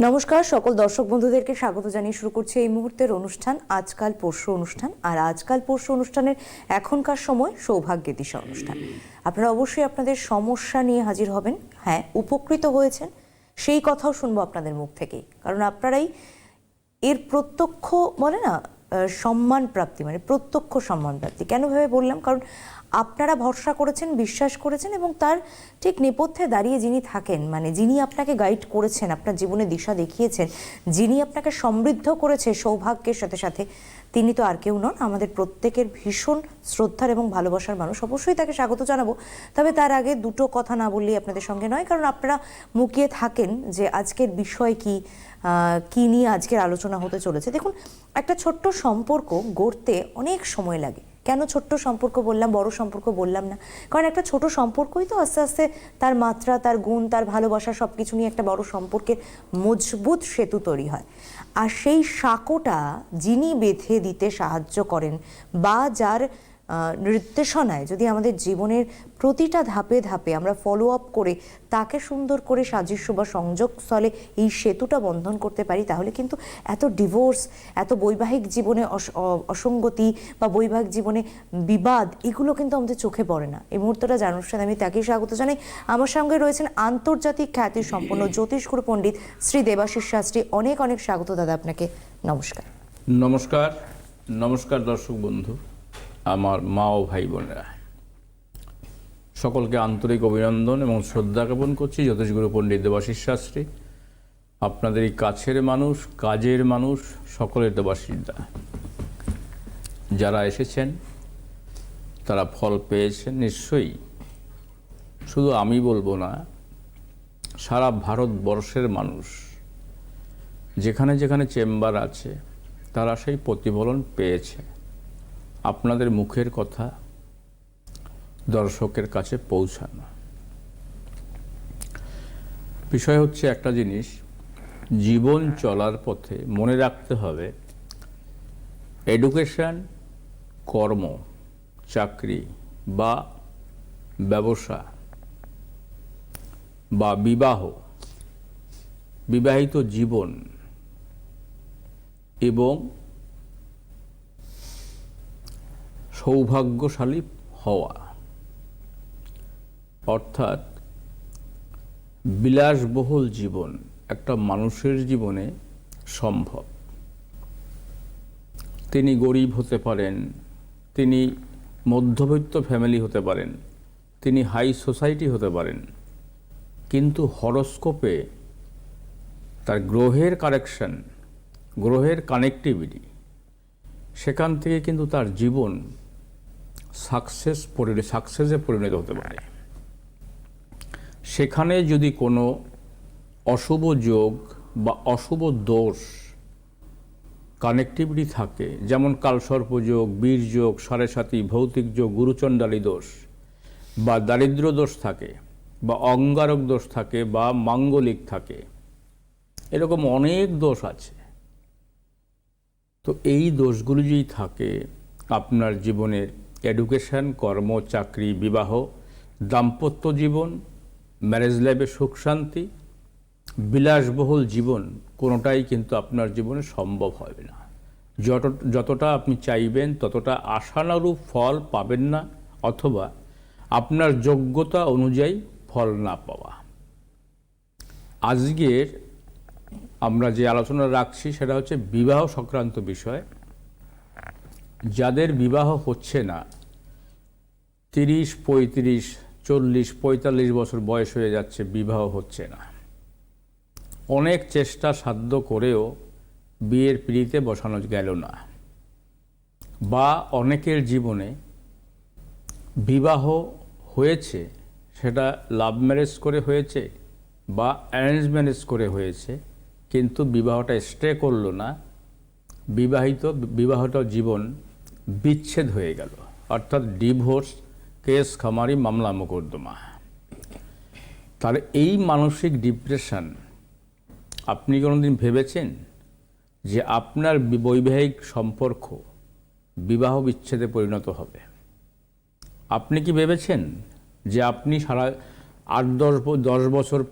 নমস্কার, সকল দর্শক বন্ধুদেরকে স্বাগত জানিয়ে শুরু করছি এই মুহূর্তের অনুষ্ঠান, আজকাল পরশু অনুষ্ঠান, আর আজকাল পরশু অনুষ্ঠানের এখনকার সময় সৌভাগ্যের দিশা অনুষ্ঠান। আপনারা অবশ্যই আপনাদের সমস্যা নিয়ে হাজির হবেন। হ্যাঁ উপকৃত হয়েছেন, সেই কথাও শুনব আপনাদের মুখ থেকেই। কারণ আপনারাই এর প্রত্যক্ষ বলে না সম্মান প্রাপ্তি মানে প্রত্যক্ষ সম্মান প্রাপ্তি। কেন ভেবে বললাম? কারণ আপনারা ভরসা করেছেন, বিশ্বাস করেছেন এবং তার ঠিক নেপথ্যে দাঁড়িয়ে যিনি থাকেন মানে যিনি আপনাকে গাইড করেছেন, আপনার জীবনে দিশা দেখিয়েছেন, যিনি আপনাকে সমৃদ্ধ করেছে সৌভাগ্যের সাথে সাথে, তিনি তো আর কেউ নন, আমাদের প্রত্যেকের ভীষণ শ্রদ্ধার এবং ভালোবাসার মানুষ। অবশ্যই তাকে স্বাগত জানাব, তবে তার আগে দুটো কথা না বললেই আপনাদের সঙ্গে নয়, কারণ আপনারা মুখিয়ে থাকেন যে আজকের বিষয় কি কী নিয়ে আজকের আলোচনা হতে চলেছে। দেখুন, একটা ছোট্ট সম্পর্ক গড়তে অনেক সময় লাগে। কেন ছোট্ট সম্পর্ক বললাম, বড় সম্পর্ক বললাম না? কারণ একটা ছোট সম্পর্কই তো আস্তে আস্তে তার মাত্রা, তার গুণ, তার ভালোবাসা সব কিছু নিয়ে একটা বড় সম্পর্কের মজবুত সেতু তৈরি হয়। আর সেই সাঁকোটা যিনি বেঁধে দিতে সাহায্য করেন বা যার নির্দেশনায় যদি আমাদের জীবনের প্রতিটা ধাপে ধাপে আমরা ফলো আপ করে তাকে সুন্দর করে সাদৃশ্য বা সংযোগস্থলে এই সেতুটা বন্ধন করতে পারি, তাহলে কিন্তু এত ডিভোর্স এত বৈবাহিক জীবনে অসঙ্গতি বা বৈবাহিক জীবনে বিবাদ, এগুলো কিন্তু আমাদের চোখে পড়ে না। এই মুহূর্তটা জানার অনুষ্ঠানে আমি তাকেই স্বাগত জানাই। আমার সঙ্গে রয়েছেন আন্তর্জাতিক খ্যাতি সম্পন্ন জ্যোতিষগুরু পণ্ডিত শ্রী দেবাশিস শাস্ত্রী। অনেক অনেক স্বাগত দাদা আপনাকে। নমস্কার। নমস্কার নমস্কার দর্শক বন্ধু। আমার মা ও ভাই বোনেরা। সকলকে আন্তরিক অভিনন্দন এবং শ্রদ্ধা জ্ঞাপন করছি জ্যোতিষগুরু পণ্ডিত দেবাশিস শাস্ত্রী। আপনাদের এই কাছের মানুষ, কাজের মানুষ, সকলের দেবাশিস দা। যারা এসেছেন, তারা ফল পেয়েছেন নিশ্চয়ই। শুধু আমি বলব না, সারা ভারতবর্ষের মানুষ, যেখানে যেখানে চেম্বার আছে, তারা সেই প্রতিফলন পেয়েছে। আপনাদের মুখের কথা দর্শকের কাছে পৌঁছানো। বিষয় হচ্ছে একটা জিনিস, জীবন চলার পথে মনে রাখতে হবে এডুকেশন কর্ম, চাকরি বা ব্যবসা বা বিবাহ, বিবাহিত জীবন এবং সৌভাগ্যশালী হওয়া। অর্থাৎ বিলাসবহুল জীবন একটা মানুষের জীবনে সম্ভব। তিনি গরিব হতে পারেন, তিনি মধ্যবিত্ত ফ্যামিলি হতে পারেন, তিনি হাই সোসাইটি হতে পারেন, কিন্তু হরস্কোপে তার গ্রহের কারেকশন, গ্রহের কানেক্টিভিটি, সেখান থেকে কিন্তু তার জীবন সাকসেস পরিণত সাকসেসে পরিণত হতে পারে। সেখানে যদি কোনো অশুভ যোগ বা অশুভ দোষ কানেক্টিভিটি থাকে, যেমন কালসর্প যোগ, বীর যোগ, সাড়ে সাতি, ভৌতিক যোগ, গুরুচণ্ডালী দোষ বা দারিদ্র দোষ থাকে বা অঙ্গারক দোষ থাকে বা মাঙ্গলিক থাকে, এরকম অনেক দোষ আছে। তো এই দোষগুলো যদি থাকে, আপনার জীবনের এডুকেশন কর্ম, চাকরি, বিবাহ, দাম্পত্য জীবন ম্যারেজ লাইফে সুখ, শান্তি, বিলাসবহুল জীবন কোনোটাই কিন্তু আপনার জীবনে সম্ভব হবে না। যত, যতটা আপনি চাইবেন, ততটা আশানুরূপ ফল পাবেন না, অথবা আপনার যোগ্যতা অনুযায়ী ফল না পাওয়া। আজকের আমরা যে আলোচনা রাখছি সেটা হচ্ছে বিবাহ সংক্রান্ত বিষয়। যাদের বিবাহ হচ্ছে না, তিরিশ, পঁয়ত্রিশ, চল্লিশ, পঁয়তাল্লিশ বছর বয়স হয়ে যাচ্ছে, বিবাহ হচ্ছে না। অনেক চেষ্টা সাধ্য করেও বিয়ের পিড়িতে বসানো গেল না। বা অনেকের জীবনে বিবাহ হয়েছে, সেটা লাভ ম্যারেজ করে হয়েছে বা অ্যারেঞ্জ ম্যারেজ করে হয়েছে, কিন্তু বিবাহটা স্টে করল না। বিবাহিত, বিবাহটা জীবন বিচ্ছেদ হয়ে গেল। অর্থাৎ ডিভোর্স, কেস, খামারি, মামলা, মোকদ্দমা। তাহলে এই মানসিক ডিপ্রেশন আপনি কোনোদিন ভেবেছেন যে আপনার বৈবাহিক সম্পর্ক বিবাহ বিচ্ছেদে পরিণত হবে? আপনি কি ভেবেছেন যে আপনি সারা আট, দশ দশ বছর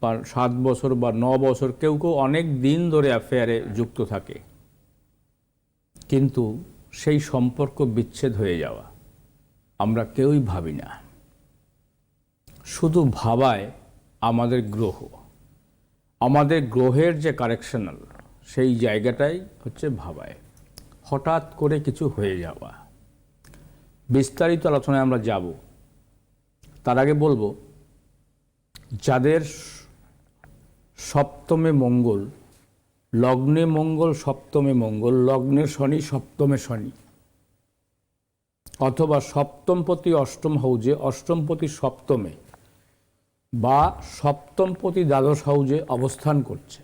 বা সাত বছর বা ন বছর কেউ কেউ অনেক দিন ধরে অ্যাফেয়ারে যুক্ত থাকে। কিন্তু সেই সম্পর্ক বিচ্ছেদ হয়ে যাওয়া। আমরা কেউই ভাবি না। শুধু ভাবায় আমাদের গ্রহ। আমাদের গ্রহের যে কারেকশনাল, সেই জায়গাটাই হচ্ছে ভাবায়। হঠাৎ করে কিছু হয়ে যাওয়া। বিস্তারিত আলোচনায় আমরা যাব। তার আগে বলব, যাদের সপ্তমে মঙ্গল লগ্নে মঙ্গল, সপ্তমে মঙ্গল। লগ্নে শনি, সপ্তমে শনি। অথবা সপ্তমপতি, অষ্টম হাউজে, অষ্টমপতি, সপ্তমে বা সপ্তমপতি, দ্বাদশ হাউজে অবস্থান করছে।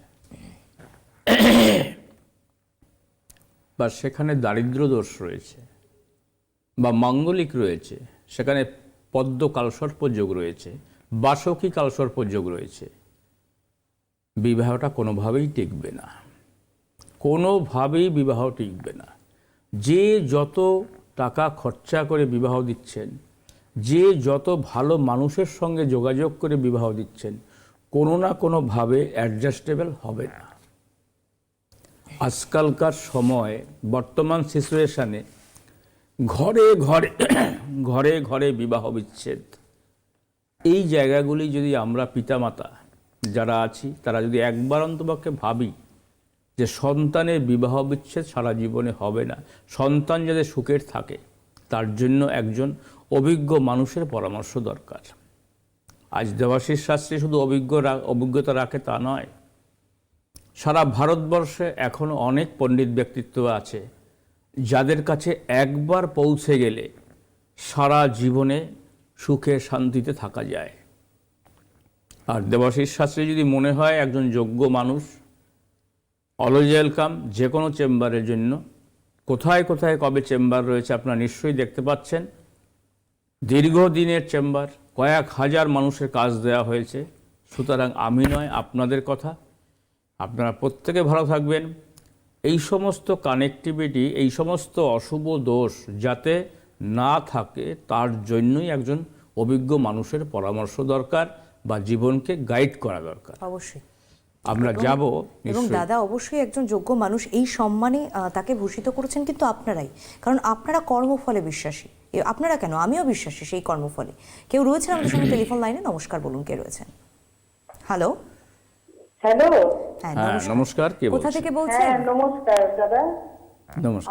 বা সেখানে দারিদ্র দোষ রয়েছে বা মাঙ্গলিক রয়েছে। সেখানে পদ্ম কালসর্প যোগ রয়েছে, বাসকী কালসর্প যোগ রয়েছে। বিবাহটা কোনোভাবেই টিকবে না। কোনোভাবেই বিবাহ টিকবে না। যে যত টাকা খরচা করে বিবাহ দিচ্ছেন, যে যত ভালো মানুষের সঙ্গে যোগাযোগ করে বিবাহ দিচ্ছেন, কোনো না কোনোভাবে অ্যাডজাস্টেবল হবে না। আজকালকার সময়, বর্তমান সিচুয়েশানে ঘরে ঘরে ঘরে ঘরে বিবাহ বিচ্ছেদ। এই জায়গাগুলি যদি আমরা পিতামাতা যারা আছি, তারা যদি একবার অন্তপক্ষে ভাবি যে সন্তানের বিবাহ বিচ্ছেদ সারা জীবনে হবে না, সন্তান যাতে সুখের থাকে, তার জন্য একজন অভিজ্ঞ মানুষের পরামর্শ দরকার। আজ দেবাশিস শাস্ত্রী শুধু অভিজ্ঞ অভিজ্ঞতা রাখে তা নয়, সারা ভারতবর্ষে এখনও অনেক পণ্ডিত ব্যক্তিত্ব আছে যাদের কাছে একবার পৌঁছে গেলে সারা জীবনে সুখে শান্তিতে থাকা যায়। আর দেবাশিস শাস্ত্রী যদি মনে হয় একজন যোগ্য মানুষ, অলওয়েজ ওয়েলকাম, যে কোনো চেম্বারের জন্য। কোথায় কোথায় কবে চেম্বার রয়েছে আপনারা নিশ্চয়ই দেখতে পাচ্ছেন। দীর্ঘদিনের চেম্বার, কয়েক হাজার মানুষের কাজ দেওয়া হয়েছে। সুতরাং আমি নয়, আপনাদের কথা। আপনারা প্রত্যেকে ভালো থাকবেন। এই সমস্ত কানেক্টিভিটি এই সমস্ত অশুভ দোষ যাতে না থাকে, তার জন্যই একজন অভিজ্ঞ মানুষের পরামর্শ দরকার। বা জীবনকে গাইড করা দরকার। অবশ্যই। আমরা যাব এবং দাদা অবশ্যই একজন যোগ্য মানুষ এই সম্মানে তাকে ভূষিত করেছেন কিন্তু আপনারাই। কারণ আপনারা কর্মফলে বিশ্বাসী। আপনারা কেন? আমিও বিশ্বাসী সেই কর্মফলে। কেউ রয়েছেন আমাদের সঙ্গে? টেলিফোন লাইনে নমস্কার বলুন কে রয়েছেন? হ্যালো হ্যালো হ্যাঁ হ্যাঁ নমস্কার। কে কোথা থেকে বলছেন? হ্যাঁ নমস্কার দাদা।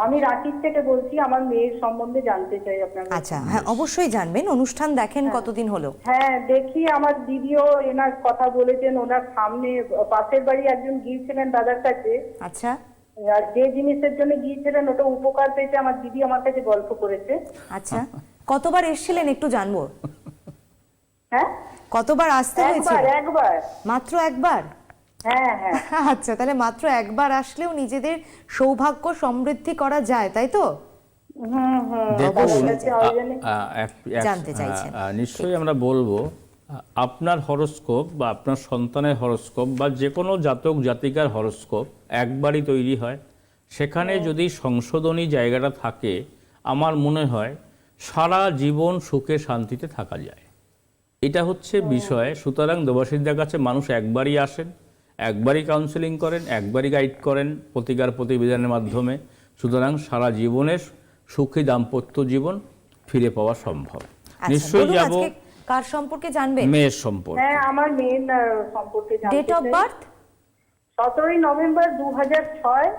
আমি রাঁচির থেকে বলছি আমার মেয়ের সম্বন্ধে জানতে চাই আপনার আচ্ছা হ্যাঁ অবশ্যই জানবেন। অনুষ্ঠান দেখেন কতদিন হলো? হ্যাঁ দেখি আমার দিদিও এনার কথা বলেছেন ওনার সামনে পাশের বাড়ি একজন গিয়েছিলেন দাদার কাছে। আচ্ছা। আর যে জিনিসের জন্য গিয়েছিলেন ওটা উপকার পেয়েছে আমার দিদি আমার কাছে গল্প করেছে। আচ্ছা। কতবার এসেছিলেন একটু জানব? হ্যাঁ? কতবার আসতে হয়েছে? একবার মাত্র একবার? হ্যাঁ হ্যাঁ আচ্ছা তাহলে মাত্র একবার আসলেও নিজেদের সৌভাগ্য সমৃদ্ধি করা যায় তাই তো? দেখুন নিশ্চয়ই আমরা বলব আপনার হরস্কোপ বা আপনার সন্তানের হরস্কোপ বা যে কোনো জাতক জাতিকার হরস্কোপ একবারই তৈরি হয়। সেখানে যদি সংশোধনী জায়গাটা থাকে আমার মনে হয় সারা জীবন সুখে শান্তিতে থাকা যায়। এটা হচ্ছে বিষয়। সুতরাং দেবাসীদের কাছে মানুষ একবারই আসেন। একবারই কাউন্সেলিং করেন একবারই গাইড করেন প্রতিকার প্রতিবিধানের মাধ্যমে। সুতরাং সারা জীবনের সুখী দাম্পত্য জীবন ফিরে পাওয়া সম্ভব। আচ্ছা নিশ্চয়ই যাব কার সম্পর্কে জানবেন? মেয়ের সম্পর্ক। হ্যাঁ আমার মেয়ের সম্পর্কে জানতে ডেট অফ বার্থ সতেরোই নভেম্বর দু হাজার ছয়।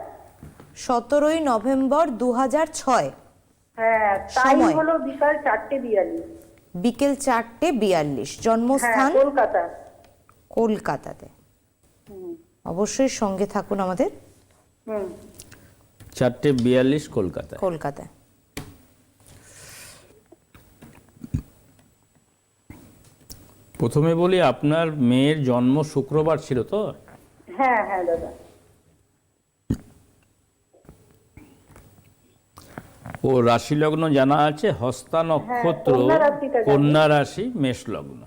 সতেরোই নভেম্বর দু ছয়। হ্যাঁ টাইম হলো বিকাল চারটে বিয়াল্লিশ। বিকেল চারটে বিয়াল্লিশ। হ্যাঁ জন্মস্থান কলকাতা। কলকাতাতে। অবশ্যই সঙ্গে থাকুন আমাদের। চারটে বিয়াল্লিশ কলকাতা কলকাতায়। প্রথমে বলি আপনার মেয়ের জন্ম শুক্রবার ছিল তো? হ্যাঁ হ্যাঁ দাদা। ও রাশি লগ্ন জানা আছে? হস্তা নক্ষত্র কন্যা রাশি মেষ লগ্ন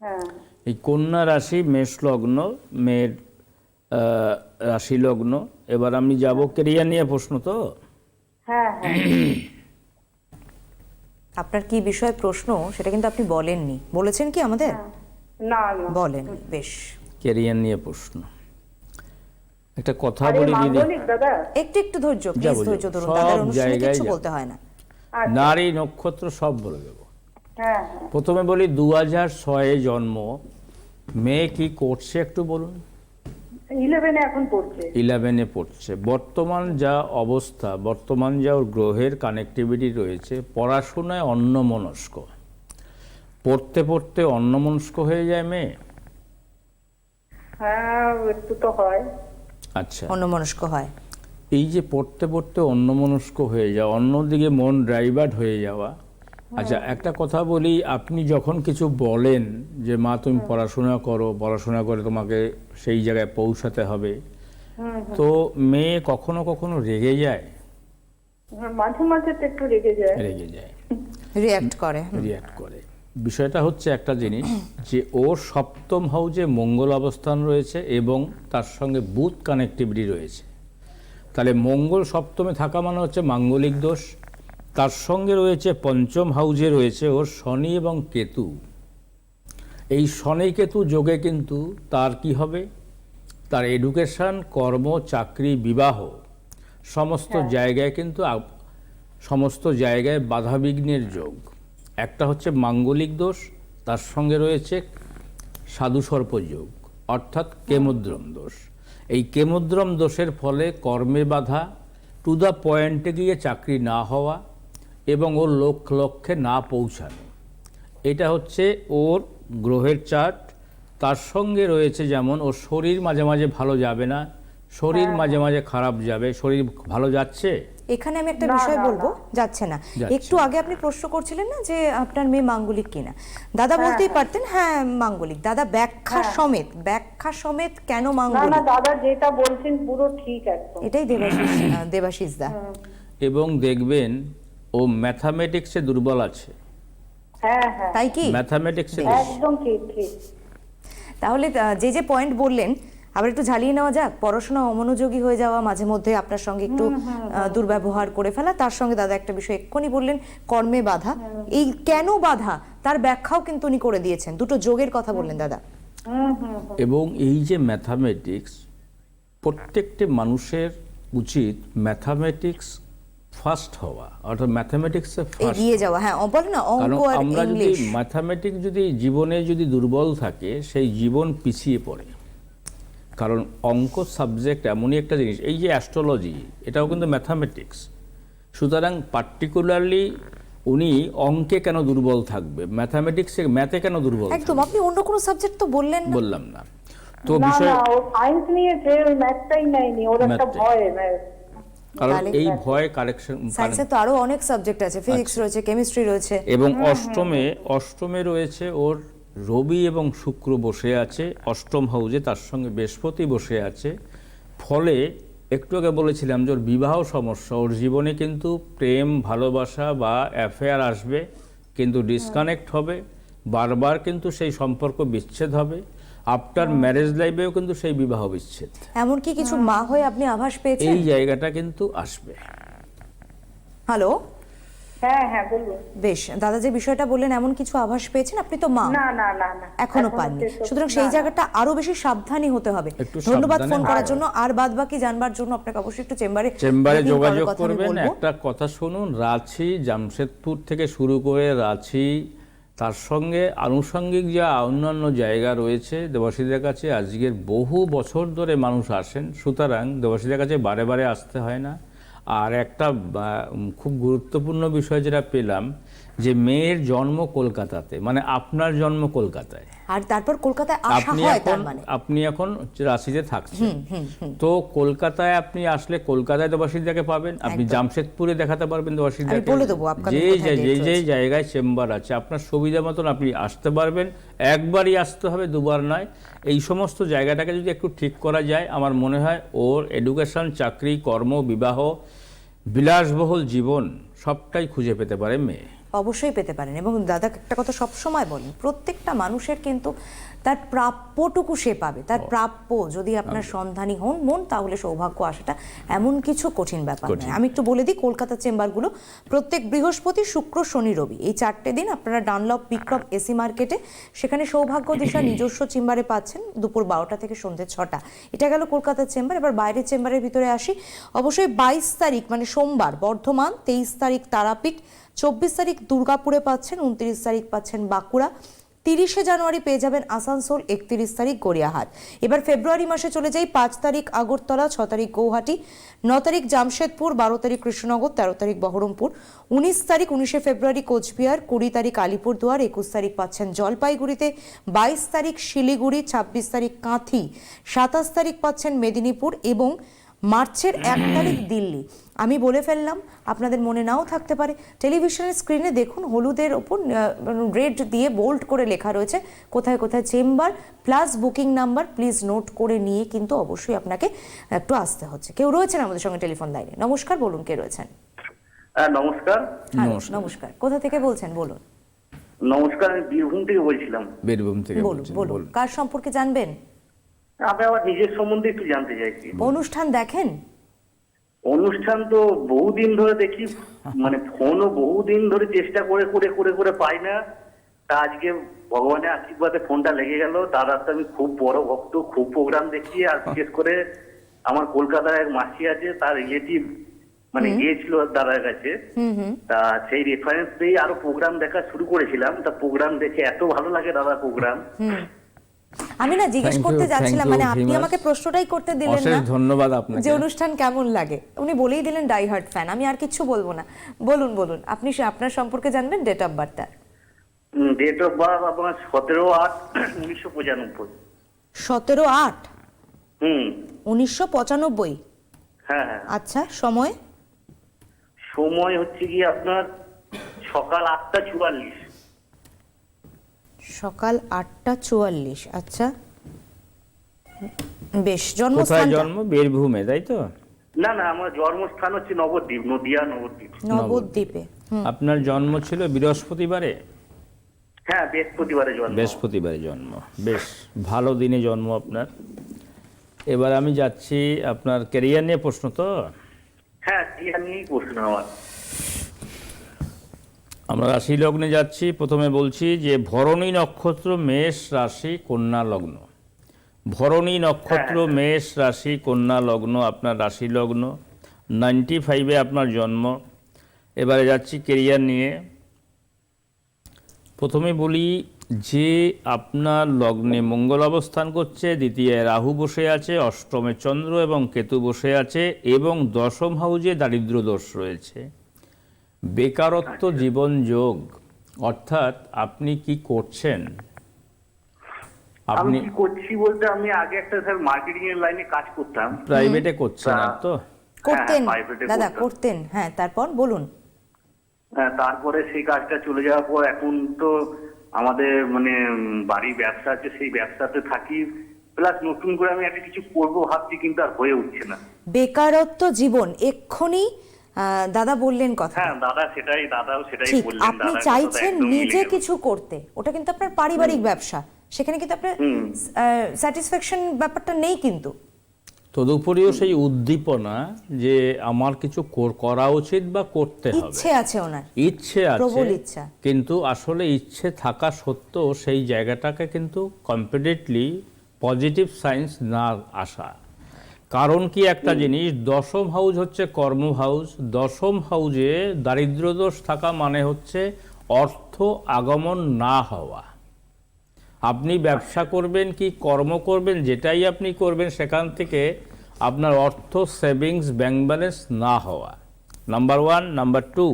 হ্যাঁ। এই কন্যা রাশি মেষ লগ্ন মেয়ের রাশি লগ্ন এবার আমি যাব কেরিয়ার নিয়ে প্রশ্ন তো? হ্যাঁ হ্যাঁ। আপনার কি বিষয়ে প্রশ্ন সেটা কিন্তু আপনি বলেননি। বলেছেন কি আমাদের? না না। বলেন বেশ। ক্যারিয়ার নিয়ে প্রশ্ন। একটা কথা বলি দিদি। একটু একটু ধৈর্য প্লিজ ধৈর্য ধরুন। দাদার অনুষ্ঠানে জায়গায় কিছু বলতে হয় না। আচ্ছা, নারী নক্ষত্র সব বলে দেবো। হ্যাঁ হ্যাঁ। প্রথমে বলি দু হাজার ছয়ে জন্ম। মেয়ে কি করছে একটু বলুন। ইলেভেনে এখন পড়ছে। ইলেভেনে পড়ছে। বর্তমান যা অবস্থা বর্তমান যা ওর গ্রহের কানেক্টিভিটি রয়েছে পড়াশোনায় অন্যমনস্ক। পড়তে পড়তে অন্যমনস্ক হয়ে যায় মেয়ে? হ্যাঁ একটু তো হয়। আচ্ছা। অন্যমনস্ক হয়। এই যে পড়তে পড়তে অন্যমনস্ক হয়ে যাওয়া অন্যদিকে মন ড্রাইভার্ট হয়ে যাওয়া আচ্ছা একটা কথা বলি আপনি যখন কিছু বলেন যে মা তুমি পড়াশোনা করো পড়াশোনা করে তোমাকে সেই জায়গায় পৌঁছাতে হবে তো মেয়ে কখনো কখনো রেগে যায়? হ্যাঁ, মাঝে মাঝে তো একটু রেগে যায়। রেগে যায়। রিয়াক্ট করে রিয়াক্ট করে। বিষয়টা হচ্ছে একটা জিনিস যে ওর সপ্তম হাউজে মঙ্গল অবস্থান রয়েছে এবং তার সঙ্গে বুধ কানেক্টিভিটি রয়েছে। তাহলে মঙ্গল সপ্তমে থাকা মানে হচ্ছে মাঙ্গলিক দোষ তার সঙ্গে রয়েছে পঞ্চম হাউজে রয়েছে ওর শনি এবং কেতু। এই শনি কেতু যোগে কিন্তু তার কি হবে? তার এডুকেশন কর্ম চাকরি বিবাহ সমস্ত জায়গায় কিন্তু সমস্ত জায়গায় বাধাবিঘ্নের যোগ। একটা হচ্ছে মাঙ্গলিক দোষ তার সঙ্গে রয়েছে সাধু সর্প যোগ অর্থাৎ কেমুদ্রম দোষ। এই কেমুদ্রম দোষের ফলে কর্মে বাধা টু দ্য পয়েন্টে গিয়ে চাকরি না হওয়া এবং ওর লক্ষ্য লক্ষ্যে না পৌঁছানো। এটা হচ্ছে ওর গ্রহের চার্ট। তার সঙ্গে রয়েছে যেমন ওর শরীর মাঝে মাঝে ভালো যাবে না শরীর মাঝে মাঝে খারাপ যাবে শরীর ভালো যাচ্ছে? এখানে আমি একটা বিষয় বলব যাচ্ছে না। একটু আগে আপনি প্রশ্ন করছিলেন না যে আপনার মেয়ে মাঙ্গলিক কিনা? দাদা বলতেই পারতেন হ্যাঁ মাঙ্গলিক। দাদা ব্যাখ্যা সমেত ব্যাখ্যা সমেত কেন না না দাদা যেটা বলছেন পুরো ঠিক একদম। এটাই দেবাশিস দেবাশিস দা। এবং দেখবেন ও ম্যাথামেটিক্সে দুর্বল আছে। হ্যাঁ হ্যাঁ। তাই কি? ম্যাথামেটিক্সে একদম ঠিক ঠিক। তাহলে যে যে পয়েন্ট বললেন আবার একটু ঝালিয়ে নেওয়া যাক। পড়াশোনা অমনোযোগী হয়ে যাওয়া মাঝে মধ্যে আপনার সঙ্গে একটু আহ, দুর্ব্যবহার করে ফেলা। তার সঙ্গে দাদা একটা বিষয় এক্ষুনি বললেন কর্মে বাধা। এই কেন বাধা? তার ব্যাখ্যাও কিন্তু উনি করে দিয়েছেন। দুটো যোগের কথা বললেন দাদা। এবং এই যে ম্যাথামেটিক্স প্রত্যেকটি মানুষের উচিত ম্যাথামেটিক্স ফার্স্ট হওয়া অর্থাৎ ম্যাথামেটিক্সে এগিয়ে যাওয়া হ্যাঁ বলে না অঙ্ক আর আমরা যদি ম্যাথামেটিক্স যদি জীবনে যদি দুর্বল থাকে সেই জীবন পিছিয়ে পড়ে। কারণ অঙ্ক সাবজেক্ট এমনই একটা জিনিস এই যে অ্যাস্ট্রোলজি এটাও কিন্তু ম্যাথামেটিক্স সুতরাং পার্টিকুলারলি উনি অঙ্কে কেন দুর্বল থাকবে? ম্যাথামেটিক্সে ম্যাথে কেন দুর্বল একদম আপনি অন্য কোনো সাবজেক্ট তো বললেন বললাম না। তো বিষয় সায়েন্স নিয়েছে ওই ম্যাথটাই নেয়নি ওর একটা ভয়। কারণ এই ভয় কারেকশন সায়েন্সে তো আরও অনেক সাবজেক্ট আছে ফিজিক্স রয়েছে কেমিস্ট্রি রয়েছে। এবং অষ্টমে অষ্টমে রয়েছে ওর রবি এবং শুক্র বসে আছে অষ্টম হাউজে তার সঙ্গে বৃহস্পতি বসে আছে। ফলে একটু আগে বলেছিলাম যে ওর বিবাহ সমস্যা ওর জীবনে কিন্তু প্রেম ভালোবাসা বা অ্যাফেয়ার আসবে কিন্তু ডিসকানেক্ট হবে বারবার কিন্তু সেই সম্পর্ক বিচ্ছেদ হবে। আফটার ম্যারেজ লাইফেও কিন্তু সেই বিবাহ বিচ্ছেদ। এমনকি কিছু মা হয়ে আপনি আভাস পেয়েছেন? এই জায়গাটা কিন্তু আসবে। হ্যালো হ্যাঁ হ্যাঁ বলুন। বেশ দাদা যে বিষয়টা বললেন এমন কিছু আভাস পেয়েছেন? আপনি তো মা। না না না না। এখনও পাননি। সুতরাং সেই জায়গাটা আরও বেশি সাবধানী হতে হবে। একটু ধন্যবাদ ফোন করার জন্য। আর বাদ বাকি জানবার জন্য আপনাকে অবশ্যই একটু চেম্বারে চেম্বারে যোগাযোগ করবেন। একটা কথা শুনুন রাঁচি জামশেদপুর থেকে শুরু করে রাঁচি তার সঙ্গে আনুষঙ্গিক যা অন্যান্য জায়গা রয়েছে দেবাসীদের কাছে আজকের বহু বছর ধরে মানুষ আসেন। সুতরাং দেবাসীদের কাছে বারে বারে আসতে হয় না। আর একটা খুব গুরুত্বপূর্ণ বিষয় যেটা পেলাম, যে মেয়ের জন্ম কলকাতাতে মানে আপনার জন্ম কলকাতায়। আর তারপর কলকাতায় আসা হয় তার মানে। আপনি এখন রাঁচিতে থাকছেন। তো কলকাতায় আপনি আসলে কলকাতায় দেবাশিদাকে পাবেন আপনি জামশেদপুরে দেখাতে পারবেন দেবাশিদাকে আমি বলে দেবো যে যে যে জায়গায় চেম্বার আছে আপনার সুবিধা মতন আপনি আসতে পারবেন। একবারই আসতে হবে দুবার নয়। এই সমস্ত জায়গাটাকে যদি একটু ঠিক করা যায় আমার মনে হয় ওর এডুকেশন চাকরি কর্ম বিবাহ বিলাসবহুল জীবন সবটাই খুঁজে পেতে পারে মেয়ে। অবশ্যই পেতে পারেন। এবং দাদা একটা কথা সবসময় বলেন প্রত্যেকটা মানুষের কিন্তু তার প্রাপ্যটুকু সে পাবে তার প্রাপ্য যদি আপনার সন্ধানী হন মন তাহলে সৌভাগ্য আসাটা এমন কিছু কঠিন ব্যাপার নয়। আমি একটু বলে দিই কলকাতার চেম্বারগুলো প্রত্যেক বৃহস্পতি শুক্র শনি রবি এই চারটে দিন আপনারা ডানলপ বিক্রম এসি মার্কেটে সেখানে সৌভাগ্য দিশা নিজস্ব চেম্বারে পাচ্ছেন দুপুর বারোটা থেকে সন্ধ্যে ছটা। এটা গেল কলকাতার চেম্বার এবার বাইরের চেম্বারের ভিতরে আসি। অবশ্যই বাইশ তারিখ মানে সোমবার বর্ধমান তেইশ তারিখ তারাপীঠ চব্বিশ তারিখ দুর্গাপুরে পাচ্ছেন উনত্রিশ তারিখ পাচ্ছেন বাঁকুড়া তিরিশে জানুয়ারি পেয়ে যাবেন আসানসোল একত্রিশ তারিখ গড়িয়াহাট। এবার ফেব্রুয়ারি মাসে চলে যাই পাঁচ তারিখ আগরতলা, ছ তারিখ গৌহাটি, ন তারিখ জামশেদপুর, বারো তারিখ কৃষ্ণনগর, তেরো তারিখ বহরমপুর, উনিশ তারিখ উনিশে ফেব্রুয়ারি কোচবিহার, কুড়ি তারিখ আলিপুরদুয়ার, একুশ তারিখ পাচ্ছেন জলপাইগুড়িতে, বাইশ তারিখ শিলিগুড়ি, ছাব্বিশ তারিখ কাঁথি, সাতাশ তারিখ পাচ্ছেন মেদিনীপুর এবং মার্চের এক তারিখ দিল্লি। আমি বলে ফেললাম আপনাদের মনে নাও থাকতে পারে। টেলিভিশনের স্ক্রিনে দেখুন হলুদের ওপর রেড দিয়ে বোল্ড করে লেখা রয়েছে কোথায় কোথায় chamber plus booking number please note করে নিয়ে কিন্তু অবশ্যই আপনাকে একটু আসতে হচ্ছে। কেউ রয়েছেন আমাদের সঙ্গে টেলিফোন লাইনে নমস্কার বলুন কে রয়েছেন? হ্যাঁ নমস্কার। হ্যাঁ, নমস্কার। নমস্কার। কোথা থেকে বলছেন বলুন? নমস্কার আমি বীরভূম থেকে বলছিলাম। বীরভূম থেকে বলুন। বলুন। কার সম্পর্কে জানবেন? আমি আমার নিজের সম্বন্ধে একটু জানতে চাইছি। অনুষ্ঠান দেখেন? অনুষ্ঠান তো বহুদিন ধরে দেখি মানে ফোনও বহুদিন ধরে চেষ্টা করে করে করে করে পাই না। তা আজকে ভগবানের আশীর্বাদে ফোনটা লেগে গেল। দাদার তো আমি খুব বড় ভক্ত খুব প্রোগ্রাম দেখি। আর বিশেষ করে আমার কলকাতার এক মাসি আছে তার রিলেটিভ মানে গিয়েছিল দাদার কাছে। তা সেই রেফারেন্স দিয়ে আরও প্রোগ্রাম দেখা শুরু করেছিলাম। তা প্রোগ্রাম দেখে এত ভালো লাগে দাদা প্রোগ্রাম আমি না জিজ্ঞেস করতে যাচ্ছিলাম মানে আপনি আমাকে প্রশ্নটাই করতে দিলেন অশেষ না ধন্যবাদ আপনাকে। যে অনুষ্ঠান কেমন লাগে। উনি বলেই দিলেন ডাই হার্ট ফ্যান আমি আর কিচ্ছু বলব না। বলুন বলুন। আপনি সে- আপনার সম্পর্কে জানবেন ডেট অফ বার্থটা ডেট অফ বার্থ আপনার সতেরো আট উনিশশো পঁচানব্বই। সতেরো আট? হুম। উনিশশো পঁচানব্বই? হ্যাঁ হ্যাঁ। আচ্ছা সময়? সময় হচ্ছে কি আপনার সকাল আটটা চুয়াল্লিশ। সকাল আটটা চুয়াল্লিশ আচ্ছা। বেশ জন্মস্থান জন্ম? বীরভূমে তাই তো? না না আমার জন্মস্থান হচ্ছে নবদ্বীপ নদিয়া নবদ্বীপ। নবদ্বীপে আপনার জন্ম ছিল বৃহস্পতিবারে? হ্যাঁ বৃহস্পতিবারে জন্ম। বৃহস্পতিবারে জন্ম বেশ ভালো দিনে জন্ম আপনার। এবার আমি যাচ্ছি আপনার ক্যারিয়ার নিয়ে প্রশ্ন তো? হ্যাঁ নিয়েই প্রশ্ন আমার। আমরা রাশি লগ্নে যাচ্ছি। প্রথমে বলছি যে ভরণী নক্ষত্র মেষ রাশি কন্যা লগ্ন। ভরণী নক্ষত্র মেষ রাশি কন্যা লগ্ন আপনার রাশি লগ্ন নাইনটি ফাইভে আপনার জন্ম। এবারে যাচ্ছি কেরিয়ার নিয়ে। প্রথমে বলি যে আপনার লগ্নে মঙ্গল অবস্থান করছে দ্বিতীয় রাহু বসে আছে অষ্টমে চন্দ্র এবং কেতু বসে আছে এবং দশম হাউজে দারিদ্র দোষ রয়েছে। বেকারত্ব জীবন যোগ অর্থাৎ আপনি কি করছেন? আমি আপনি কি করছি বলতে আমি আগে একটা স্যার মার্কেটিং এর লাইনে কাজ করতাম। প্রাইভেটে করছেন আর তো? করতেন হ্যাঁ, দাদা করতেন হ্যাঁ তারপর বলুন। হ্যাঁ, তারপরে সেই কাজটা চলে যাওয়ার পর এখন তো আমাদের মানে বাড়ির ব্যবসা আছে সেই ব্যবসাতে থাকি। প্লাস নতুন করে আমি একটা কিছু করব ভাবছি কিন্তু আর হয়ে উঠছে না। বেকারত্ব জীবন এক্ষুনি দাদা বললেন কথা হ্যাঁ দাদা সেটাই দাদাও সেটাই বললেন। আপনি কথা চাইছেন নিজে কিছু করতে। ওটা কিন্তু আপনার পারিবারিক ব্যবসা। সেখানে কিন্তু আপনার স্যাটিসফ্যাকশন ব্যাপারটা নেই কিন্তু। তদুপরিও সেই উদ্দীপনা যে আমার কিছু করা উচিত বা করতে হবে। ইচ্ছে আছে ওনার। ইচ্ছে আছে প্রবল ইচ্ছা। কিন্তু আসলে ইচ্ছে থাকা সত্ত্বেও সেই জায়গাটাকে কিন্তু কমপ্লিটলি পজিটিভ সায়েন্স না আসা। কারণ কি একটা জিনিস? দশম হাউস হচ্ছে কর্ম হাউস দশম হাউজে দারিদ্রদোষ থাকা মানে হচ্ছে অর্থ আগমন না হওয়া। আপনি ব্যবসা করবেন কি কর্ম করবেন যেটাই আপনি করবেন সেখান থেকে আপনার অর্থ সেভিংস ব্যাংক ব্যালেন্স না হওয়া। Number one. নাম্বার টু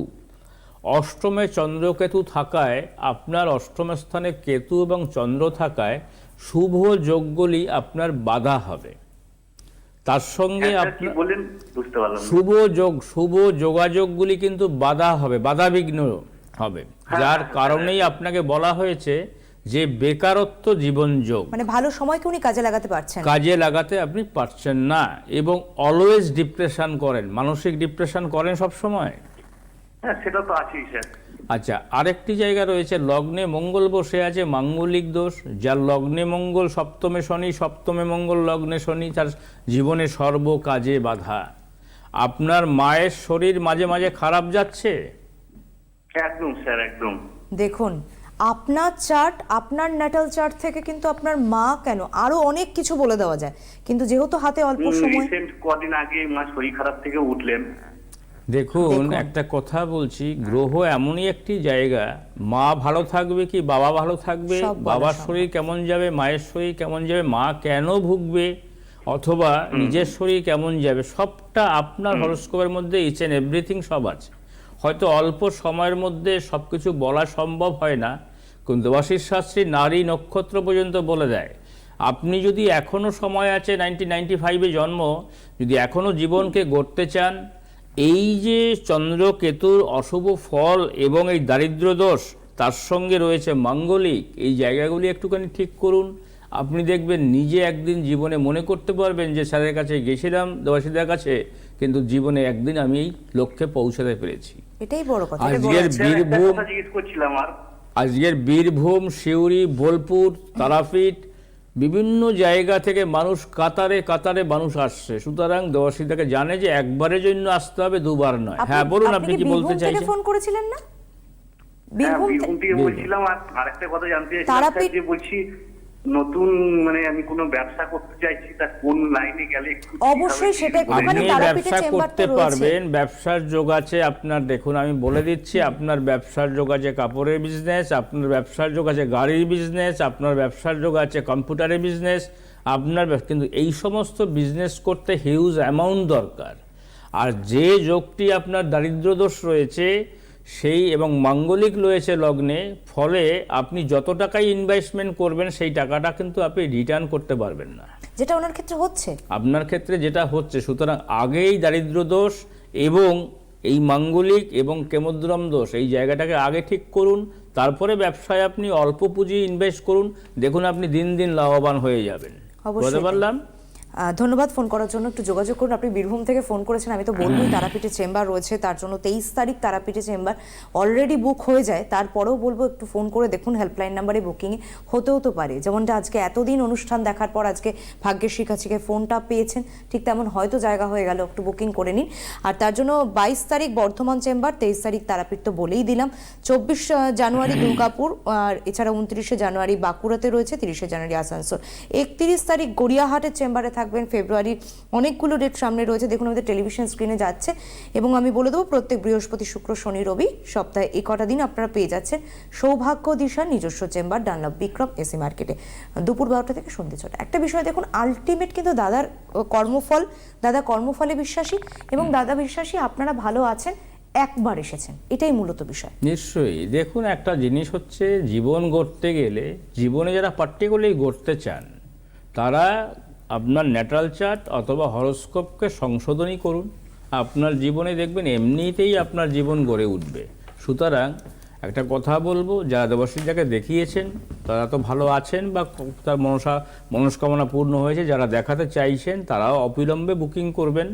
অষ্টমে চন্দ্রকেতু থাকায় আপনার অষ্টম স্থানে কেতু এবং চন্দ্র থাকায় শুভ যোগগুলি আপনার বাধা হবে। তার সঙ্গে হ্যাঁ, আপনার বলেন বুঝতে পারলাম শুভ যোগ শুভ যোগাযোগগুলি কিন্তু বাধা হবে বাধাবিঘ্ন হবে। যার কারণেই আপনাকে বলা হয়েছে যে বেকারত্ব জীবন যোগ। মানে ভালো সময়কে উনি কাজে লাগাতে পারছেন। কাজে লাগাতে আপনি পারছেন না এবং অলওয়েজ ডিপ্রেশন করেন। মানসিক ডিপ্রেশন করেন সব সময় হ্যাঁ সেটা তো আছেই স্যার। আচ্ছা আরেকটি জায়গা রয়েছে লগ্নে মঙ্গল বসে আছে মাঙ্গলিক দোষ যার লগ্নে মঙ্গল সপ্তমে শনি সপ্তমে মঙ্গল লগ্নে শনি তার জীবনে সর্ব কাজে বাধা। আপনার মায়ের শরীর মাঝে মাঝে খারাপ যাচ্ছে? একদম স্যার একদম। দেখুন আপনার চার্ট আপনার ন্যাটাল চার্ট থেকে কিন্তু আপনার মা কেন? আরও অনেক কিছু বলে দেওয়া যায়। কিন্তু যেহেতু হাতে অল্প সময় কদিন আগে মা শরীর খারাপ থেকে উঠলেন। দেখুন। একটা কথা বলছি গ্রহ এমনই একটি জায়গা মা ভালো থাকবে কি বাবা ভালো থাকবে? বাবার শরীর কেমন যাবে মায়ের শরীর কেমন যাবে মা কেন ভুগবে? অথবা নিজের শরীর কেমন যাবে? সবটা আপনার হরস্কোপের মধ্যে ইচ অ্যান্ড এভরিথিং সব আছে। হয়তো অল্প সময়ের মধ্যে সব কিছু বলা সম্ভব হয় না কিন্তু দেবাশিস শাস্ত্রী নারী নক্ষত্র পর্যন্ত বলে দেয় আপনি যদি এখনও সময় আছে নাইনটিন নাইনটি ফাইভে জন্ম যদি এখনও জীবনকে গড়তে চান এই যে চন্দ্র কেতুর অশুভ ফল এবং এই দারিদ্র দোষ তার সঙ্গে রয়েছে মাঙ্গলিক এই জায়গাগুলি একটুখানি ঠিক করুন। আপনি দেখবেন নিজে একদিন জীবনে মনে করতে পারবেন যে স্যারের কাছে গেছিলাম দেবাসীদের কাছে কিন্তু জীবনে একদিন আমি এই লক্ষ্যে পৌঁছাতে পেরেছি। এটাই বড় কথা আজকের বীরভূম আজকের বীরভূম সিউড়ি বোলপুর তারাপীঠ বিভিন্ন জায়গা থেকে মানুষ কাতারে কাতারে মানুষ আসছে। সুতরাং দেওয়াশিদাকে জানে যে একবারের জন্য আসতে হবে দুবার নয়। হ্যাঁ বলুন আপনি কি বলতে চাইছেন? ফোন করেছিলেন না? হ্যাঁ বীরভূম থেকে- থেকে বলছিলাম আর আরেকটা কথা জানতে চাইছিলাম যে বলছি নতুন মানে আমি কোনো ব্যবসা করতে চাইছি তা কোন লাইনে গেলে অবশ্যই সেটা করে- আপনি ব্যবসা করতে পারবেন ব্যবসার যোগ আছে আপনার দেখুন আমি বলে দিচ্ছি আপনার ব্যবসার যোগ আছে কাপড়ের বিজনেস আপনার ব্যবসার যোগ আছে গাড়ির বিজনেস আপনার ব্যবসার যোগ আছে কম্পিউটারের বিজনেস আপনার কিন্তু এই সমস্ত বিজনেস করতে হিউজ অ্যামাউন্ট দরকার। আর যে যোগটি আপনার দারিদ্র দোষ রয়েছে সেই এবং মাঙ্গলিক রয়েছে লগ্নে ফলে আপনি যত টাকাই ইনভেস্টমেন্ট করবেন সেই টাকাটা কিন্তু আপনি রিটার্ন করতে পারবেন না। যেটা ওনার ক্ষেত্রে হচ্ছে। আপনার ক্ষেত্রে যেটা হচ্ছে সুতরাং আগেই দারিদ্র দোষ এবং এই মাঙ্গলিক এবং কেমোদ্রম দোষ এই জায়গাটাকে আগে ঠিক করুন তারপরে ব্যবসায় আপনি অল্প পুঁজি ইনভেস্ট করুন দেখুন আপনি দিন দিন লাভবান হয়ে যাবেন। বুঝতে পারলাম? ধন্যবাদ ফোন করার জন্য। একটু যোগাযোগ করুন। আপনি বীরভূম থেকে ফোন করেছেন আমি তো বলবোই তারাপীঠে চেম্বার রয়েছে তার জন্য তেইশ তারিখ তারাপীঠে চেম্বার অলরেডি বুক হয়ে যায়। তারপরেও বলব একটু ফোন করে দেখুন হেল্পলাইন নাম্বারে বুকিং হতেও তো পারে। যেমনটা আজকে এতদিন অনুষ্ঠান দেখার পর আজকে ভাগ্যের শিখাচিকে ফোনটা পেয়েছেন ঠিক তেমন হয়তো জায়গা হয়ে গেল একটু বুকিং করে নিন। আর তার জন্য বাইশ তারিখ বর্ধমান চেম্বার তেইশ তারিখ তারাপীঠ তো বলেই দিলাম। চব্বিশ জানুয়ারি দুর্গাপুর আর এছাড়া উনত্রিশে জানুয়ারি বাঁকুড়াতে রয়েছে তিরিশে জানুয়ারি আসানসোল। একত্রিশ তারিখ গড়িয়াহাটের চেম্বারে থাকবেন ফেব্রুয়ারির অনেকগুলো ডেট সামনে রয়েছে। দেখুন আমাদের টেলিভিশন স্ক্রিনে যাচ্ছে এবং আমি বলে দেবো প্রত্যেক বৃহস্পতি শুক্র শনি রবি সপ্তাহে এই কটা দিন আপনারা পেয়ে যাচ্ছেন সৌভাগ্য দিশার নিজস্ব চেম্বার ডানলভ বিক্রম এসি মার্কেটে। দুপুর বারোটা থেকে সন্ধ্যে ছটা। একটা বিষয় দেখুন আলটিমেট কিন্তু দাদার কর্মফল দাদা কর্মফলে বিশ্বাসী এবং দাদা বিশ্বাসী আপনারা ভালো আছেন একবার এসেছেন। এটাই মূলত বিষয়। নিশ্চয়ই। দেখুন একটা জিনিস হচ্ছে জীবন গড়তে গেলে জীবনে যারা পার্টিকুলারলি গড়তে চান তারা আপনার ন্যাটারাল চার্ট অথবা হরস্কোপকে সংশোধনই করুন। আপনার জীবনে দেখবেন এমনিতেই আপনার জীবন গড়ে উঠবে। সুতরাং একটা কথা বলব, যারা দেবশ্রী যাকে দেখিয়েছেন, তারা তো ভালো আছেন বা তার মনসা, মনস্কামনা পূর্ণ হয়েছে, যারা দেখাতে চাইছেন, তারাও অবিলম্বে বুকিং করবেন।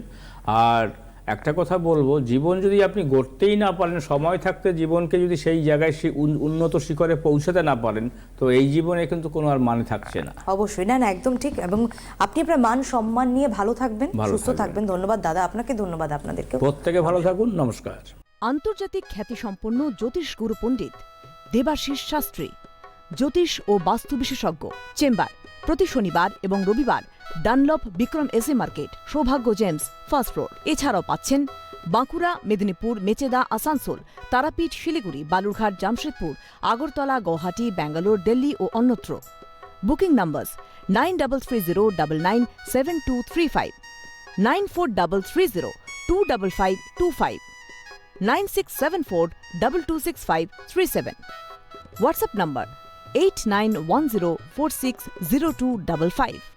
আর একটা কথা বলব জীবন যদি আপনি গড়তেই না পারেন সময় থাকতে জীবনকে যদি সেই জায়গায় সে উন্নত শিখরে পৌঁছাতে না পারেন তো এই জীবনে কিন্তু কোনো আর মানে থাকছে না। অবশ্যই। না না একদম ঠিক এবং আপনি আপনার মান সম্মান নিয়ে ভালো থাকবেন সুস্থ থাকবেন। থাকবেন। ধন্যবাদ দাদা আপনাকে ধন্যবাদ আপনাদেরকে প্রত্যেকে ভালো থাকুন নমস্কার। আন্তর্জাতিক খ্যাতিসম্পন্ন জ্যোতিষ গুরু পণ্ডিত দেবাশিস শাস্ত্রী। জ্যোতিষ ও বাস্তু বিশেষজ্ঞ। চেম্বার, প্রতি শনিবার এবং রবিবার ডানলপ বিক্রম এসে market, Saubhagya gems, first floor. এছাড়াও পাচ্ছেন বাঁকুড়া, মেদিনীপুর, মেচেদা, আসানসোল, তারাপীঠ, শিলিগুড়ি, বালুরঘাট, জামশেদপুর, আগরতলা, গৌহাটি, ব্যাঙ্গালোর, দিল্লি ও অন্যত্র। Booking number nine double three zero double nine seven two three five, nine four double three zero two double five two five 9674226537. WhatsApp number 8910460255.